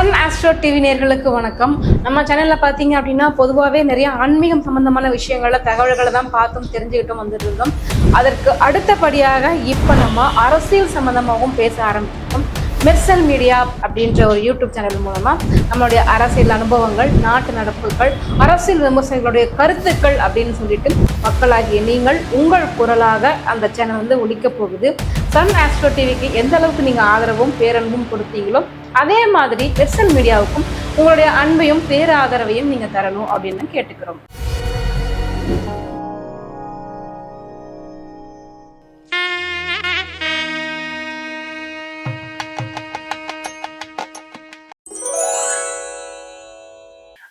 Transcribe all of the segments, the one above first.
Sun astro TV நேர்களுக்கு வணக்கம். நம்ம சேனலில் பார்த்தீங்க அப்படின்னா பொதுவாகவே நிறைய ஆன்மீகம் சம்மந்தமான விஷயங்கள தகவல்களை தான் பார்த்தும் தெரிஞ்சுக்கிட்டும் வந்துட்டு இருந்தோம் அதற்கு அடுத்தபடியாக இப்போ நம்ம அரசியல் சம்மந்தமாகவும் பேச ஆரம்பித்தோம் மெர்சல் மீடியா அப்படின்ற ஒரு யூடியூப் சேனல் மூலமா நம்மளுடைய அரசியல் அனுபவங்கள் நாட்டு நடப்புகள் அரசியல் விமர்சனங்களுடைய கருத்துக்கள் அப்படின்னு சொல்லிட்டு மக்களாகிய நீங்கள் உங்கள் குரலாக அந்த சேனல் வந்து ஒழிக்க போகுது. சன் ஆஸ்ட்ரோ டிவிக்கு எந்த அளவுக்கு நீங்க ஆதரவும் பேரன்பும் கொடுத்தீங்களோ அதே மாதிரி வெர்சல் மீடியாவுக்கும் உங்களுடைய அன்பையும் பேராதரவையும் நீங்க தரணும் அப்படின்னு கேட்டுக்கிறோம்.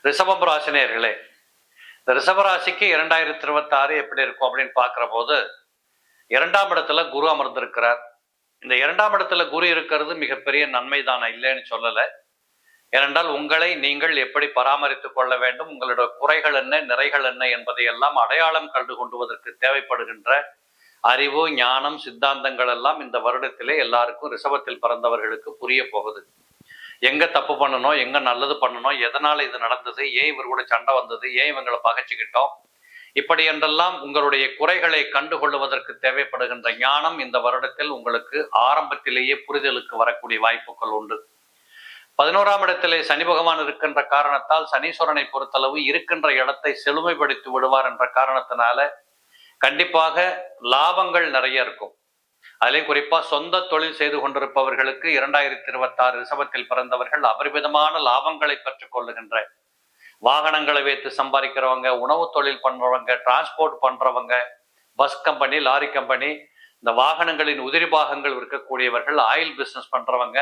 ரிஷபம் ராசினியர்களே இந்த ரிஷபராசிக்கு இரண்டாயிரத்தி இருபத்தி ஆறு எப்படி இருக்கும் அப்படின்னு பார்க்கிற போது இரண்டாம் இடத்துல குரு அமர்ந்திருக்கிறார். இந்த இரண்டாம் இடத்துல குரு இருக்கிறது மிகப்பெரிய நன்மை தானே இல்லைன்னு சொல்லலை. ஏனென்றால் உங்களை நீங்கள் எப்படி பராமரித்துக் கொள்ள வேண்டும் உங்களுடைய குறைகள் என்ன நிறைகள் என்ன என்பதை எல்லாம் அடையாளம் கண்டு கொண்டுவதற்கு தேவைப்படுகின்ற அறிவு ஞானம் சித்தாந்தங்கள் எல்லாம் இந்த வருடத்திலே எல்லாருக்கும் ரிஷபத்தில் பிறந்தவர்களுக்கு புரிய போகுது. எங்கே தப்பு பண்ணணும் எங்கே நல்லது பண்ணணும் எதனால் இது நடந்தது ஏன் இவர் கூட சண்டை வந்தது ஏன் இவங்களை பகைச்சிக்கிட்டோம்? இப்படி என்றெல்லாம் உங்களுடைய குறைகளை கண்டுகொள்வதற்கு தேவைப்படுகின்ற ஞானம் இந்த வருடத்தில் உங்களுக்கு ஆரம்பத்திலேயே புரிதலுக்கு வரக்கூடிய வாய்ப்புகள் உண்டு. பதினோராம் இடத்திலே சனி பகவான் இருக்கின்ற காரணத்தால் சனீஸ்வரனை பொறுத்தளவு இருக்கின்ற இடத்தை செழுமைப்படுத்தி விடுவார் என்ற காரணத்தினால கண்டிப்பாக லாபங்கள் நிறைய இருக்கும். அதிலே குறிப்பாக சொந்த தொழில் செய்து கொண்டிருப்பவர்களுக்கு இரண்டாயிரத்தி இருபத்தாறு ரிசபத்தில் பிறந்தவர்கள் அபரிமிதமான லாபங்களை பெற்றுக் கொள்ளுகின்ற வாகனங்களை வைத்து சம்பாதிக்கிறவங்க உணவு தொழில் பண்றவங்க டிரான்ஸ்போர்ட் பண்றவங்க பஸ் கம்பெனி லாரி கம்பெனி இந்த வாகனங்களின் உதிரி பாகங்கள் விற்கக்கூடியவர்கள் ஆயில் பிசினஸ் பண்றவங்க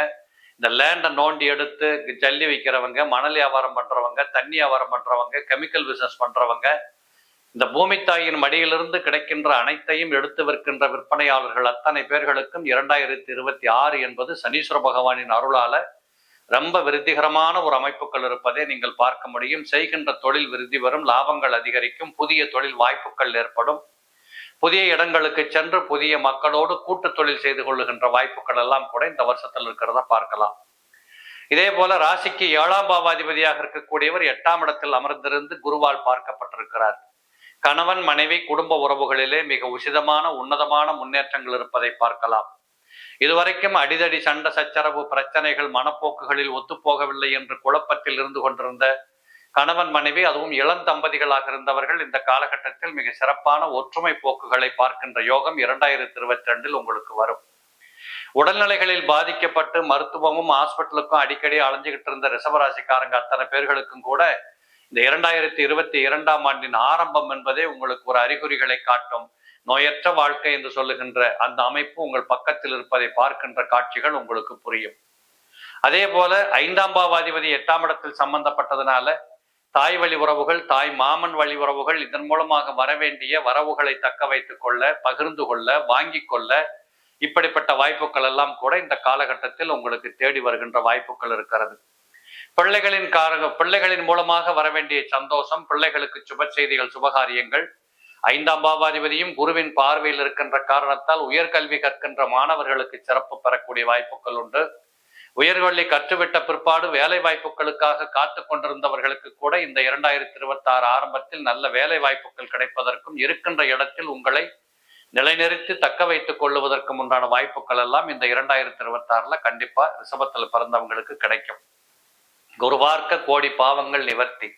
இந்த லேண்டை நோண்டி எடுத்து ஜல்லி வைக்கிறவங்க மணல் வியாபாரம் பண்றவங்க தண்ணி வியாபாரம் பண்றவங்க கெமிக்கல் பிசினஸ் பண்றவங்க இந்த பூமித்தாயின் மடியிலிருந்து கிடைக்கின்ற அனைத்தையும் எடுத்து விற்கின்ற விற்பனையாளர்கள் அத்தனை பேர்களுக்கும் இரண்டாயிரத்தி இருபத்தி ஆறு என்பது சனீஸ்வர பகவானின் அருளால ரொம்ப விருத்திகரமான ஒரு அமைப்புகள் இருப்பதை நீங்கள் பார்க்க முடியும். செய்கின்ற தொழில் விருத்தி வரும் லாபங்கள் அதிகரிக்கும் புதிய தொழில் வாய்ப்புகள் ஏற்படும். புதிய இடங்களுக்கு சென்று புதிய மக்களோடு கூட்டு தொழில் செய்து கொள்ளுகின்ற வாய்ப்புகள் எல்லாம் கூட இந்த வருஷத்தில் இருக்கிறத பார்க்கலாம். இதே போல ராசிக்கு ஏழாம் பாவாதிபதியாக இருக்கக்கூடியவர் எட்டாம் இடத்தில் அமர்ந்திருந்து குருவால் பார்க்கப்பட்டிருக்கிறார். கணவன் மனைவி குடும்ப உறவுகளிலே மிக உசிதமான உன்னதமான முன்னேற்றங்கள் இருப்பதை பார்க்கலாம். இதுவரைக்கும் அடிதடி சண்டை சச்சரவு பிரச்சனைகள் மனப்போக்குகளில் ஒத்துப்போகவில்லை என்று குழப்பத்தில் இருந்து கொண்டிருந்த கணவன் மனைவி அதுவும் இளம் தம்பதிகளாக இருந்தவர்கள் இந்த காலகட்டத்தில் மிக சிறப்பான ஒற்றுமை போக்குகளை பார்க்கின்ற யோகம் இரண்டாயிரத்தி இருபத்தி ரெண்டில் உங்களுக்கு வரும். உடல்நிலைகளில் பாதிக்கப்பட்டு மருத்துவமும் ஹாஸ்பிட்டலுக்கும் அடிக்கடி அலைஞ்சுகிட்டு இருந்த ரிசவராசிக்காரங்க அத்தனை பேர்களுக்கும் கூட இந்த இரண்டாயிரத்தி இருபத்தி இரண்டாம் ஆண்டின் ஆரம்பம் என்பதே உங்களுக்கு ஒரு அறிகுறிகளை காட்டும். நோயற்ற வாழ்க்கை என்று சொல்லுகின்ற அந்த அமைப்பு உங்கள் பக்கத்தில் இருப்பதை பார்க்கின்ற காட்சிகள் உங்களுக்கு புரியும். அதே போல ஐந்தாம் பாவாதிபதி எட்டாம் இடத்தில் சம்பந்தப்பட்டதுனால தாய் வழி உறவுகள் தாய் மாமன் வழி உறவுகள் இதன் மூலமாக வரவேண்டிய வரவுகளை தக்க வைத்துக் கொள்ள பகிர்ந்து கொள்ள வாங்கி கொள்ள இப்படிப்பட்ட வாய்ப்புகள் எல்லாம் கூட இந்த காலகட்டத்தில் உங்களுக்கு தேடி வருகின்ற வாய்ப்புகள் இருக்கிறது. பிள்ளைகளின் காரக பிள்ளைகளின் மூலமாக வரவேண்டிய சந்தோஷம் பிள்ளைகளுக்கு சுப செய்திகள் சுபகாரியங்கள். ஐந்தாம் பாவாதிபதியும் குருவின் பார்வையில் இருக்கின்ற காரணத்தால் உயர்கல்வி கற்கின்ற மாணவர்களுக்கு சிறப்பு பெறக்கூடிய வாய்ப்புகள் உண்டு. உயர்கல்வி கற்றுவிட்ட பிற்பாடு வேலை வாய்ப்புகளுக்காக காத்து கொண்டிருந்தவர்களுக்கு கூட இந்த இரண்டாயிரத்தி இருபத்தி ஆறு ஆரம்பத்தில் நல்ல வேலை வாய்ப்புகள் கிடைப்பதற்கும் இருக்கின்ற இடத்தில் உங்களை நிலைநிறுத்தி தக்க வைத்துக் கொள்ளுவதற்கும் உண்டான வாய்ப்புகள் எல்லாம் இந்த இரண்டாயிரத்தி இருபத்தி ஆறுல கண்டிப்பா ரிசபத்தில் பிறந்தவங்களுக்கு கிடைக்கும். குருவார்க்க கோடி பாவங்கள் நிவர்த்தி.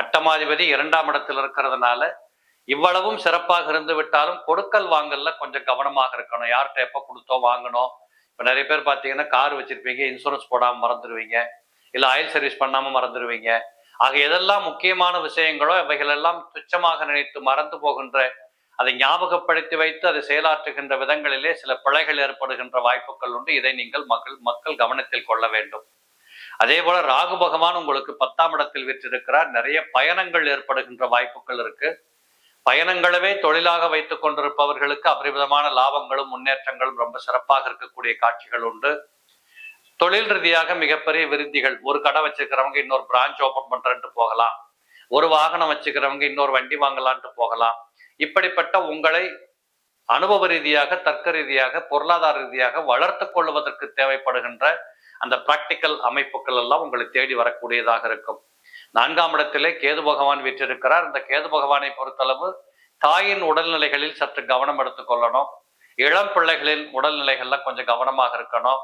அட்டமாதிபதி இரண்டாம் இடத்தில் இருக்கிறதுனால இவ்வளவும் சிறப்பாக இருந்து விட்டாலும் கொடுக்கல் வாங்கல்ல கொஞ்சம் கவனமாக இருக்கணும். யார்கிட்ட எப்போ கொடுத்தோம் வாங்கணும்? இப்ப நிறைய பேர் பார்த்தீங்கன்னா கார் வச்சிருப்பீங்க இன்சூரன்ஸ் போடாம மறந்துடுவீங்க இல்ல ஆயில் சர்வீஸ் பண்ணாம மறந்துடுவீங்க ஆக எதெல்லாம் முக்கியமான விஷயங்களோ இவைகளெல்லாம் துச்சமாக நினைத்து மறந்து போகின்ற அதை ஞாபகப்படுத்தி வைத்து அதை செயலாற்றுகின்ற விதங்களிலே சில பிழைகள் ஏற்படுகின்ற வாய்ப்புகள் உண்டு. இதை நீங்கள் மக்கள் மக்கள் கவனத்தில் கொள்ள வேண்டும். அதே போல ராகு பகவான் உங்களுக்கு பத்தாம் இடத்தில் விற்றிருக்கிறார் நிறைய பயணங்கள் ஏற்படுகின்ற வாய்ப்புகள் இருக்கு. பயணங்களவே தொழிலாக வைத்துக் கொண்டிருப்பவர்களுக்கு அபரிவிதமான லாபங்களும் முன்னேற்றங்களும் ரொம்ப சிறப்பாக இருக்கக்கூடிய காட்சிகள் உண்டு. தொழில் ரீதியாக மிகப்பெரிய விருத்திகள் ஒரு கடை வச்சிருக்கிறவங்க இன்னொரு பிரான்ச் ஓபன் பண்றேன்ட்டு போகலாம். ஒரு வாகனம் வச்சுக்கிறவங்க இன்னொரு வண்டி வாங்கலான்ட்டு போகலாம். இப்படிப்பட்ட உங்களை அனுபவ ரீதியாக தர்க்க ரீதியாக பொருளாதார ரீதியாக வளர்த்து கொள்வதற்கு தேவைப்படுகின்ற அந்த பிராக்டிக்கல் அமைப்புகள் எல்லாம் உங்களை தேடி வரக்கூடியதாக இருக்கும். நான்காம் இடத்திலே கேது பகவான் வீற்றிருக்கிறார். இந்த கேது பகவானை பொறுத்தளவு தாயின் உடல்நிலைகளில் சற்று கவனம் எடுத்துக்கொள்ளணும் இளம் பிள்ளைகளின் உடல்நிலைகள்ல கொஞ்சம் கவனமாக இருக்கணும்.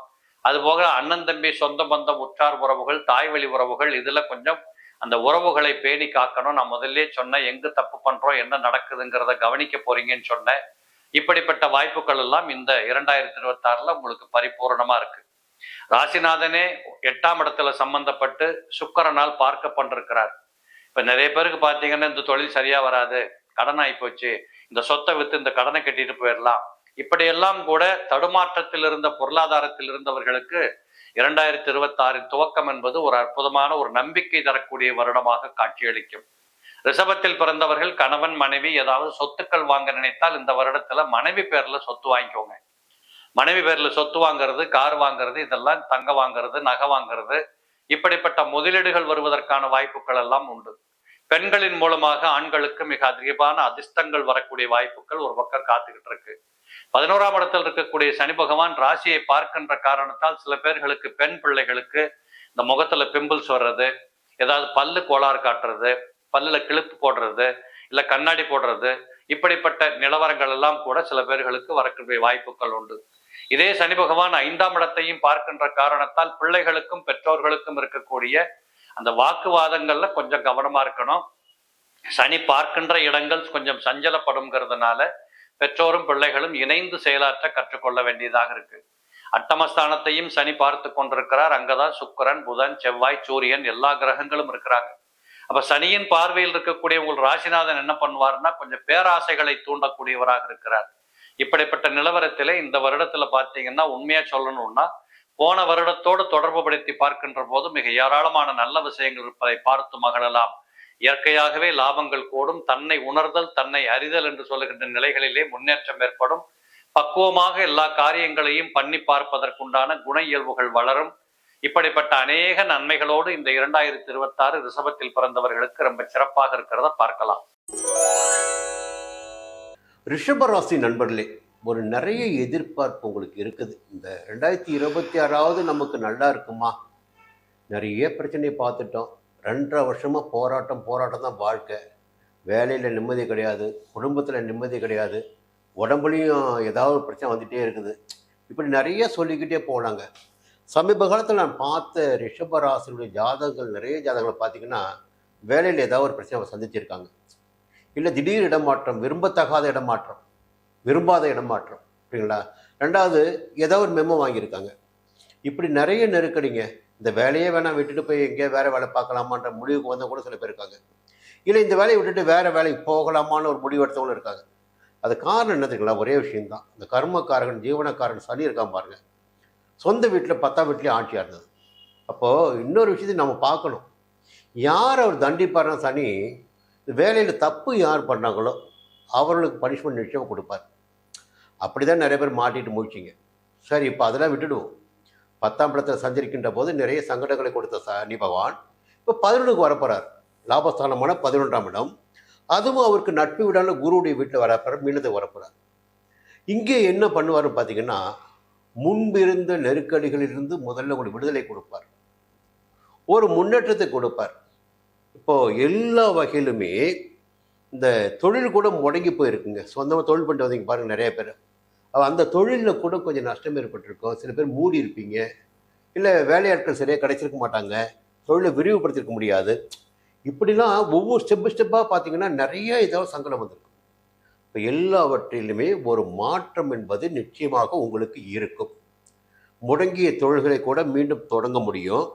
அதுபோக அண்ணன் தம்பி சொந்த பந்தம் உற்றார் உறவுகள் தாய் வழி உறவுகள் இதுல கொஞ்சம் அந்த உறவுகளை பேணி காக்கணும். நான் முதல்ல சொன்னேன் எங்கு தப்பு பண்றோம் என்ன நடக்குதுங்கிறத கவனிக்க போறீங்கன்னு சொன்னேன். இப்படிப்பட்ட வாய்ப்புகள் எல்லாம் இந்த இரண்டாயிரத்தி இருபத்தி ஆறுல உங்களுக்கு பரிபூரணமா இருக்கு. ராசிநாதனே எட்டாம் இடத்துல சம்பந்தப்பட்டு சுக்கரனால் பார்க்க பார்க்கப்பட்டிருக்கிறார். இப்ப நிறைய பேருக்கு பாத்தீங்கன்னா இந்த தொழில் சரியா வராது கடன் ஆகி போச்சு இந்த சொத்தை வித்து இந்த கடனை கட்டிட்டு போயிடலாம். இப்படியெல்லாம் கூட தடுமாற்றத்தில் இருந்த பொருளாதாரத்தில் இருந்தவர்களுக்கு இரண்டாயிரத்தி இருபத்தி ஆறின் துவக்கம் என்பது ஒரு அற்புதமான ஒரு நம்பிக்கை தரக்கூடிய வருடமாக காட்சியளிக்கும். ரிஷபத்தில் பிறந்தவர்கள் கணவன் மனைவி ஏதாவது சொத்துக்கள் வாங்க நினைத்தால் இந்த வருடத்துல மனைவி பேர்ல சொத்து வாங்கிக்கோங்க. மனைவி பேர்ல சொத்து வாங்குறது கார் வாங்குறது இதெல்லாம் தங்க வாங்குறது நகை வாங்குறது இப்படிப்பட்ட முதலீடுகள் வருவதற்கான வாய்ப்புகள் எல்லாம் உண்டு. பெண்களின் மூலமாக ஆண்களுக்கு மிக அதிகமான அதிர்ஷ்டங்கள் வரக்கூடிய வாய்ப்புகள் ஒரு பக்கம் காத்துக்கிட்டு இருக்கு. பதினோராம் இடத்தில் இருக்கக்கூடிய சனி பகவான் ராசியை பார்க்கின்ற காரணத்தால் சில பேர்களுக்கு பெண் பிள்ளைகளுக்கு இந்த முகத்துல பிம்பிள்ஸ் வர்றது ஏதாவது பல்லு கோளாறு காட்டுறது பல்லுல கிளிப்பு போடுறது இல்ல கண்ணாடி போடுறது இப்படிப்பட்ட நிலவரங்கள் எல்லாம் கூட சில பேர்களுக்கு வரக்கூடிய வாய்ப்புகள் உண்டு. இதே சனி பகவான் ஐந்தாம் இடத்தையும் பார்க்கின்ற காரணத்தால் பிள்ளைகளுக்கும் பெற்றோர்களுக்கும் இருக்கக்கூடிய அந்த வாக்குவாதங்கள்ல கொஞ்சம் கவனமா இருக்கணும். சனி பார்க்கின்ற இடங்கள் கொஞ்சம் சஞ்சலப்படுங்கிறதுனால பெற்றோரும் பிள்ளைகளும் இணைந்து செயலாற்ற கற்றுக்கொள்ள வேண்டியதாக இருக்கு. அட்டமஸ்தானத்தையும் சனி பார்த்து கொண்டிருக்கிறார். அங்கதான் சுக்கிரன் புதன் செவ்வாய் சூரியன் எல்லா கிரகங்களும் இருக்கிறாங்க. அப்ப சனியின் பார்வையில் இருக்கக்கூடிய உங்கள் ராசிநாதன் என்ன பண்ணுவார்னா கொஞ்சம் பேராசைகளை தூண்டக்கூடியவராக இருக்கிறார். இப்படிப்பட்ட நிலவரத்திலே இந்த வருடத்துல பார்த்தீங்கன்னா உண்மையா சொல்லணும்னா போன வருடத்தோடு தொடர்பு படுத்தி பார்க்கின்ற போது மிக ஏராளமான நல்ல விஷயங்கள் இருப்பதை பார்த்து மகிழலாம். இயற்கையாகவே லாபங்கள் கூடும். தன்னை உணர்தல் தன்னை அறிதல் என்று சொல்லுகின்ற நிலைகளிலே முன்னேற்றம் ஏற்படும். பக்குவமாக எல்லா காரியங்களையும் பண்ணி பார்ப்பதற்குண்டான குண இயல்புகள் வளரும். இப்படிப்பட்ட அநேக நன்மைகளோடு இந்த இரண்டாயிரத்தி இருபத்தி ஆறு ரிசபத்தில் பிறந்தவர்களுக்கு ரொம்ப சிறப்பாக இருக்கிறத பார்க்கலாம். ரிஷபராசி நண்பர்களே ஒரு நிறைய எதிர்பார்ப்பு உங்களுக்கு இருக்குது. இந்த ரெண்டாயிரத்தி இருபத்தி ஆறாவது நமக்கு நல்லா இருக்குமா? நிறைய பிரச்சனையை பார்த்துட்டோம். ரெண்டரை வருஷமாக போராட்டம் போராட்டம் தான் வாழ்க்கை. வேலையில் நிம்மதி கிடையாது குடும்பத்தில் நிம்மதி கிடையாது உடம்புலையும் ஏதாவது ஒரு பிரச்சனை வந்துகிட்டே இருக்குது. இப்படி நிறைய சொல்லிக்கிட்டே போனாங்க. சமீப காலத்தில் நான் பார்த்த ரிஷபராசினுடைய ஜாதகங்கள் நிறைய ஜாதகங்களை பார்த்தீங்கன்னா வேலையில் ஏதாவது ஒரு பிரச்சனை சந்திச்சிருக்காங்க. இல்லை திடீர் இடமாற்றம் விரும்பத்தகாத இடமாற்றம் விரும்பாத இடமாற்றம் அப்படிங்களா ரெண்டாவது ஏதோ ஒரு மெமோ வாங்கியிருக்காங்க. இப்படி நிறைய நெருக்கடிங்க. இந்த வேலையே வேணாம் விட்டுட்டு போய் எங்கேயோ வேற வேலை பார்க்கலாமான்ற முடிவுக்கு வந்தால் கூட சில பேர் இருக்காங்க. இல்லை இந்த வேலையை விட்டுட்டு வேற வேலைக்கு போகலாமான்னு ஒரு முடிவு எடுத்தவங்களும் இருக்காங்க. அது காரணம் என்ன தெரியுங்களா? ஒரே விஷயம்தான். இந்த கர்மக்காரகன் ஜீவனக்காரன் சனி இருக்கான் பாருங்க. சொந்த வீட்டில் பத்தாம் வீட்லேயும் ஆட்சியாக இருந்தது. அப்போது இன்னொரு விஷயத்தையும் நம்ம பார்க்கணும். யார் அவர் தண்டிப்பார்னா சனி? வேலையில் தப்பு யார் பண்ணாங்களோ அவர்களுக்கு பனிஷ்மெண்ட் நிச்சயம் கொடுப்பார். அப்படி தான் நிறைய பேர் மாட்டிட்டு முடிச்சிங்க சரி இப்போ அதெல்லாம் விட்டுடுவோம். பத்தாம் இடத்துல சஞ்சரிக்கின்ற போது நிறைய சங்கடங்களை கொடுத்த சனி பகவான் இப்போ பதினொன்றுக்கு வரப்போகிறார் லாபஸ்தானமான பதினொன்றாம் இடம். அதுவும் அவருக்கு நட்பு விடாமல் குருவுடைய வீட்டில் வரப்போறார் மீனத்துக்கு வரப்போகிறார் இங்கே என்ன பண்ணுவார்னு பார்த்தீங்கன்னா முன்பிருந்த நெருக்கடிகளிலிருந்து முதல்ல உங்களுக்கு விடுதலை கொடுப்பார். ஒரு முன்னேற்றத்தை கொடுப்பார். இப்போது எல்லா வகையிலுமே இந்த தொழில் கூட முடங்கி போயிருக்குங்க. சொந்தமாக தொழில் பண்ணிட்டு வந்தீங்க பாருங்கள் நிறைய பேர். அந்த தொழிலில் கூட கொஞ்சம் நஷ்டம் ஏற்பட்டிருக்கும். சில பேர் மூடி இருப்பீங்க. இல்லை வேலையாட்கள் சரியாக கிடைச்சிருக்க மாட்டாங்க. தொழிலை விரிவுபடுத்திருக்க முடியாது. இப்படிலாம் ஒவ்வொரு ஸ்டெப்பு ஸ்டெப்பாக பார்த்தீங்கன்னா நிறைய ஏதாவது சங்கடம் வந்திருக்கும். இப்போ எல்லாவற்றிலுமே ஒரு மாற்றம் என்பது நிச்சயமாக உங்களுக்கு இருக்கும். முடங்கிய தொழில்களை கூட மீண்டும் தொடங்க முடியும்.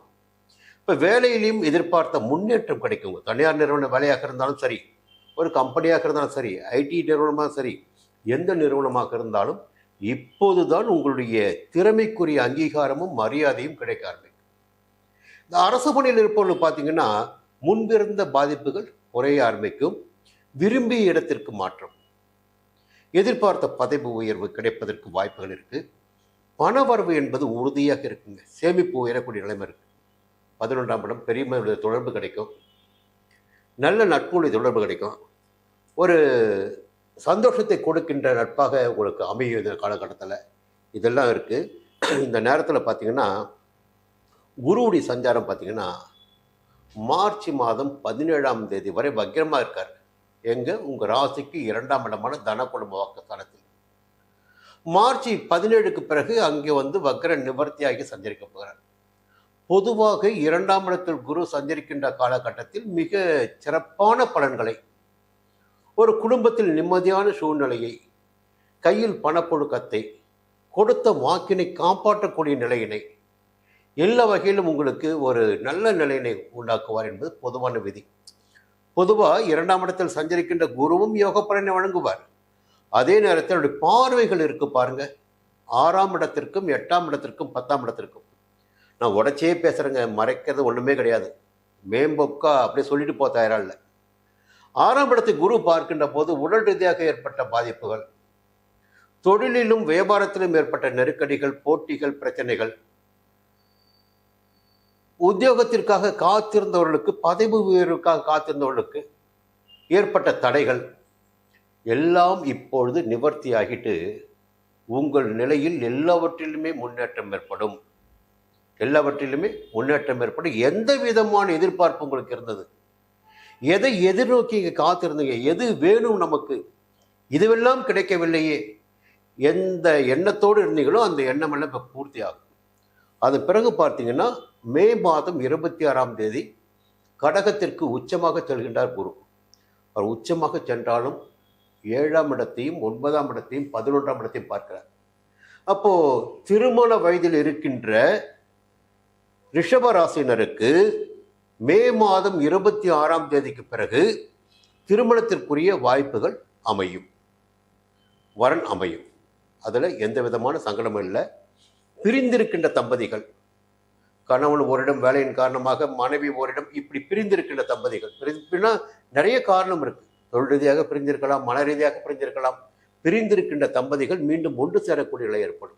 இப்போ வேலையிலையும் எதிர்பார்த்த முன்னேற்றம் கிடைக்கும் தனியார் நிறுவன வேலையாக இருந்தாலும் சரி ஒரு கம்பெனியாக இருந்தாலும் சரி ஐடி நிறுவனமாக சரி எந்த நிறுவனமாக இருந்தாலும் இப்போது தான் உங்களுடைய திறமைக்குரிய அங்கீகாரமும் மரியாதையும் கிடைக்க ஆரம்பிக்கும் இந்த அரசு பணியில் இருப்பவர்கள் பார்த்தீங்கன்னா முன்பிருந்த பாதிப்புகள் குறைய ஆரம்பிக்கும் விரும்பிய இடத்திற்கு மாற்றம் எதிர்பார்த்த பதவி உயர்வு கிடைப்பதற்கு வாய்ப்புகள் இருக்குது பண வரவு என்பது உறுதியாக இருக்குங்க. சேமிப்பு உயரக்கூடிய நிலைமை இருக்குது பதினொன்றாம் இடம் பெரியமையுடைய தொடர்பு கிடைக்கும். நல்ல நட்புடைய தொடர்பு கிடைக்கும். ஒரு சந்தோஷத்தை கொடுக்கின்ற நட்பாக உங்களுக்கு அமையும் இந்த காலகட்டத்தில். இதெல்லாம் இருக்குது இந்த நேரத்தில் பார்த்தீங்கன்னா குருவுடைய சஞ்சாரம் பார்த்தீங்கன்னா மார்ச் மாதம் பதினேழாம் தேதி வரை வக்கிரமாக இருக்கார். எங்கே? உங்கள் ராசிக்கு இரண்டாம் இடமான தன குடும்ப வாக்குஸ்தானத்தில். மார்ச் பதினேழுக்கு பிறகு அங்கே வந்து வக்ர நிவர்த்தியாகி சஞ்சரிக்க போகிறார் பொதுவாக இரண்டாம் இடத்தில் குரு சஞ்சரிக்கின்ற காலகட்டத்தில் மிக சிறப்பான பலன்களை ஒரு குடும்பத்தில் நிம்மதியான சூழ்நிலையை கையில் பணப்புழுக்கத்தை கொடுத்த வாக்கினை காப்பாற்றக்கூடிய நிலையினை எல்லா வகையிலும் உங்களுக்கு ஒரு நல்ல நிலையினை உண்டாக்குவார் என்பது பொதுவான விதி. பொதுவாக இரண்டாம் இடத்தில் சஞ்சரிக்கின்ற குருவும் யோக பலனை வழங்குவார். அதே நேரத்தில் பார்வைகள் இருக்கு பாருங்க. ஆறாம் இடத்திற்கும் எட்டாம் இடத்திற்கும் பத்தாம் இடத்திற்கும். நான் உடச்சே பேசுகிறேங்க மறைக்கிறது ஒன்றுமே கிடையாது. மேம்பொக்கா அப்படியே சொல்லிட்டு போ தயாரா இல்லை. ஆறாம் இடத்தை குரு பார்க்கின்ற போது உடல் ரீதியாக ஏற்பட்ட பாதிப்புகள் தொழிலிலும் வியாபாரத்திலும் ஏற்பட்ட நெருக்கடிகள் போட்டிகள் பிரச்சனைகள் உத்தியோகத்திற்காக காத்திருந்தவர்களுக்கு பதவி உயர்வுக்காக காத்திருந்தவர்களுக்கு ஏற்பட்ட தடைகள் எல்லாம் இப்பொழுது நிவர்த்தியாகிட்டு உங்கள் நிலையில் எல்லாவற்றிலுமே முன்னேற்றம் ஏற்படும். எல்லாவற்றிலுமே முன்னேற்றம் ஏற்படும் எந்த விதமான எதிர்பார்ப்பு உங்களுக்கு இருந்தது? எதை எதிர்நோக்கி இங்கே காத்திருந்தீங்க? எது வேணும் நமக்கு? இதுவெல்லாம் கிடைக்கவில்லையே. எந்த எண்ணத்தோடு இருந்தீங்களோ அந்த எண்ணம் எல்லாம் இப்போ பூர்த்தி ஆகும் அது பிறகு பார்த்தீங்கன்னா மே மாதம் இருபத்தி ஆறாம் தேதி கடகத்திற்கு உச்சமாக செல்கின்றார் குரு. அவர் உச்சமாக சென்றாலும் ஏழாம் இடத்தையும் ஒன்பதாம் இடத்தையும் பதினொன்றாம் இடத்தையும் பார்க்கிறார். அப்போது திருமண வயதில் இருக்கின்ற ரிஷபராசினருக்கு மே மாதம் இருபத்தி ஆறாம் தேதிக்கு பிறகு திருமணத்திற்குரிய வாய்ப்புகள் அமையும். வரன் அமையும். அதில் எந்த விதமான சங்கடமும் இல்லை. பிரிந்திருக்கின்ற தம்பதிகள் கணவன் ஓரிடம் வேலையின் காரணமாக மனைவி ஓரிடம் இப்படி பிரிந்திருக்கின்ற தம்பதிகள் பிரிந்துனா நிறைய காரணம் இருக்குது தொழில் ரீதியாக பிரிந்திருக்கலாம் மன ரீதியாக பிரிந்திருக்கலாம். பிரிந்திருக்கின்ற தம்பதிகள் மீண்டும் ஒன்று சேரக்கூடிய நிலை ஏற்படும்.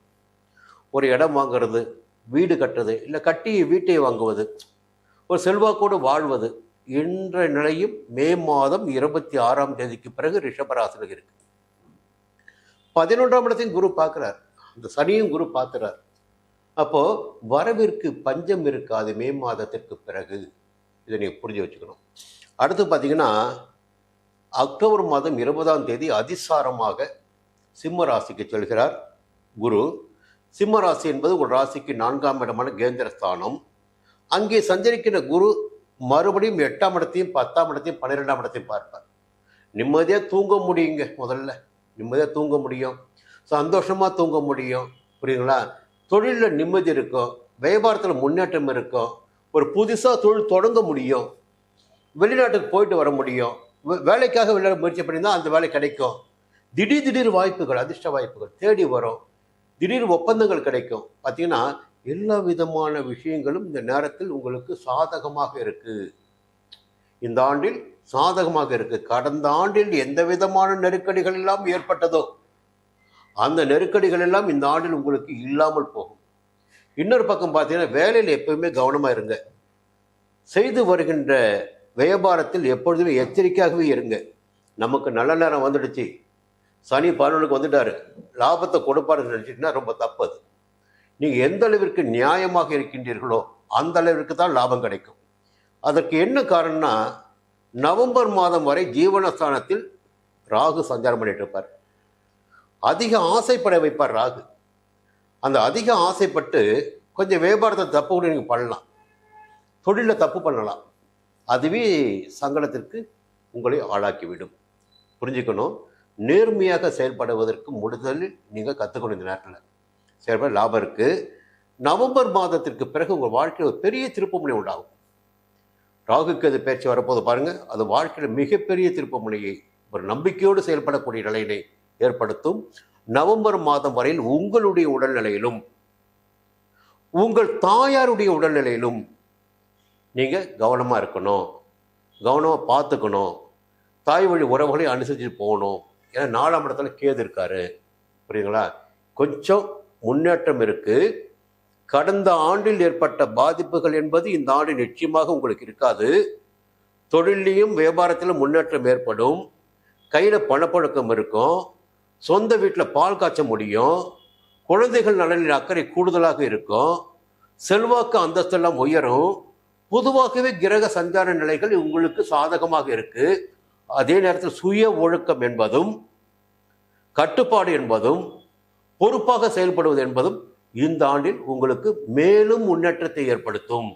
ஒரு இடம் வாங்குறது வீடு கட்டுறது இல்லை கட்டி வீட்டை வாங்குவது ஒரு செல்வாக்கோடு வாழ்வது என்ற நிலையும் மே மாதம் இருபத்தி ஆறாம் தேதிக்கு பிறகு ரிஷபராசியில் இருக்கு. பதினொன்றாம் இடத்தையும் குரு பார்க்குறார். அந்த சனியும் குரு பார்க்கிறார். அப்போ வரவிற்கு பஞ்சம் இருக்காது மே மாதத்திற்கு பிறகு. இதை நீங்கள் புரிஞ்சு வச்சுக்கணும். அடுத்து பார்த்தீங்கன்னா அக்டோபர் மாதம் இருபதாம் தேதி அதிசாரமாக சிம்ம ராசிக்கு செல்கிறார் குரு. சிம்ம ராசி என்பது ஒரு ராசிக்கு நான்காம் இடமான கேந்திர ஸ்தானம் அங்கே சஞ்சரிக்கிற குரு மறுபடியும் எட்டாம் இடத்தையும் பத்தாம் இடத்தையும் பன்னிரெண்டாம் இடத்தையும் பார்ப்பார். நிம்மதியாக தூங்க முடியுங்க முதல்ல. நிம்மதியாக தூங்க முடியும். சந்தோஷமாக தூங்க முடியும். புரியுங்களா தொழிலில் நிம்மதி இருக்கும். வியாபாரத்தில் முன்னேற்றம் இருக்கும். ஒரு புதுசாக தொழில் தொடங்க முடியும். வெளிநாட்டுக்கு போயிட்டு வர முடியும். வே- வேலைக்காக வெளிநாடு முயற்சி பண்ணியிருந்தால் அந்த வேலை கிடைக்கும். திடீர் திடீர் வாய்ப்புகள் அதிர்ஷ்ட வாய்ப்புகள் தேடி வரும். திடீர் ஒப்பந்தங்கள் கிடைக்கும். பார்த்தீங்கன்னா எல்லா விதமான விஷயங்களும் இந்த நேரத்தில் உங்களுக்கு சாதகமாக இருக்குது இந்த ஆண்டில் சாதகமாக இருக்குது கடந்த ஆண்டில் எந்த விதமான நெருக்கடிகள் எல்லாம் ஏற்பட்டதோ அந்த நெருக்கடிகள் எல்லாம் இந்த ஆண்டில் உங்களுக்கு இல்லாமல் போகும். இன்னொரு பக்கம் பார்த்தீங்கன்னா வேலையில் எப்பவுமே கவனமாக இருங்க. செய்து வருகின்ற வியாபாரத்தில் எப்பொழுதுமே எச்சரிக்கையாகவே இருங்க. நமக்கு நல்ல நேரம் வந்துடுச்சு. சனி பதினொன்றுக்கு வந்துட்டாரு. லாபத்தை கொடுப்பாருன்னு நினச்சிட்டுனா ரொம்ப தப்பு அது நீங்கள் எந்த அளவிற்கு நியாயமாக இருக்கின்றீர்களோ அந்த அளவிற்கு தான் லாபம் கிடைக்கும். அதற்கு என்ன காரணம்னா நவம்பர் மாதம் வரை ஜீவனஸ்தானத்தில் ராகு சஞ்சாரம் பண்ணிட்டு இருப்பார் அதிக ஆசைப்பட வைப்பார் ராகு. அந்த அதிக ஆசைப்பட்டு கொஞ்சம் வியாபாரத்தை தப்பு கூட நீங்கள் பண்ணலாம். தொழிலில் தப்பு பண்ணலாம். அதுவே சங்கடத்திற்கு உங்களை ஆளாக்கிவிடும். புரிஞ்சுக்கணும்? நேர்மையாக செயல்படுவதற்கு முதலில் நீங்கள் கற்றுக்கணும் இந்த நேரத்தில். செயல்பட லாபம் இருக்குது நவம்பர் மாதத்திற்கு பிறகு உங்கள் வாழ்க்கையில் ஒரு பெரிய திருப்பமுனை உண்டாகும். ராகுக்கு அது பேச்சு வரப்போது பாருங்கள் அது வாழ்க்கையில் மிகப்பெரிய திருப்பமுனையை ஒரு நம்பிக்கையோடு செயல்படக்கூடிய நிலையினை ஏற்படுத்தும். நவம்பர் மாதம் வரையில் உங்களுடைய உடல்நிலையிலும் உங்கள் தாயாருடைய உடல்நிலையிலும் நீங்கள் கவனமாக இருக்கணும். கவனமாக பார்த்துக்கணும். தாய் வழி உறவுகளை அனுசரித்து போகணும். ஏன்னா நாலாம் இடத்துல கேது இருக்காரு. புரியுங்களா கொஞ்சம் முன்னேற்றம் இருக்கு. கடந்த ஆண்டில் ஏற்பட்ட பாதிப்புகள் என்பது இந்த ஆண்டு நிச்சயமாக உங்களுக்கு இருக்காது. தொழிலையும் வியாபாரத்திலும் முன்னேற்றம் ஏற்படும். கையில் பணப்பழக்கம் இருக்கும். சொந்த வீட்டில் பால் காய்ச்ச முடியும். குழந்தைகள் நலனில் அக்கறை கூடுதலாக இருக்கும். செல்வாக்கு அந்தஸ்தெல்லாம் உயரும். பொதுவாகவே கிரக சஞ்சார நிலைகள் உங்களுக்கு சாதகமாக இருக்குது அதே நேரத்தில் சுய ஒழுக்கம் என்பதும் கட்டுப்பாடு என்பதும் பொறுப்பாக செயல்படுவது என்பதும் இந்த ஆண்டில் உங்களுக்கு மேலும் முன்னேற்றத்தை ஏற்படுத்தும்.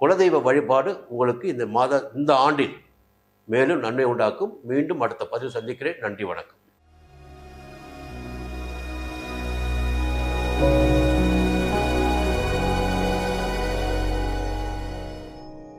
குலதெய்வ வழிபாடு உங்களுக்கு இந்த மாத இந்த ஆண்டில் மேலும் நன்மை உண்டாக்கும். மீண்டும் அடுத்த பதிவு சந்திக்கிறேன். நன்றி வணக்கம்.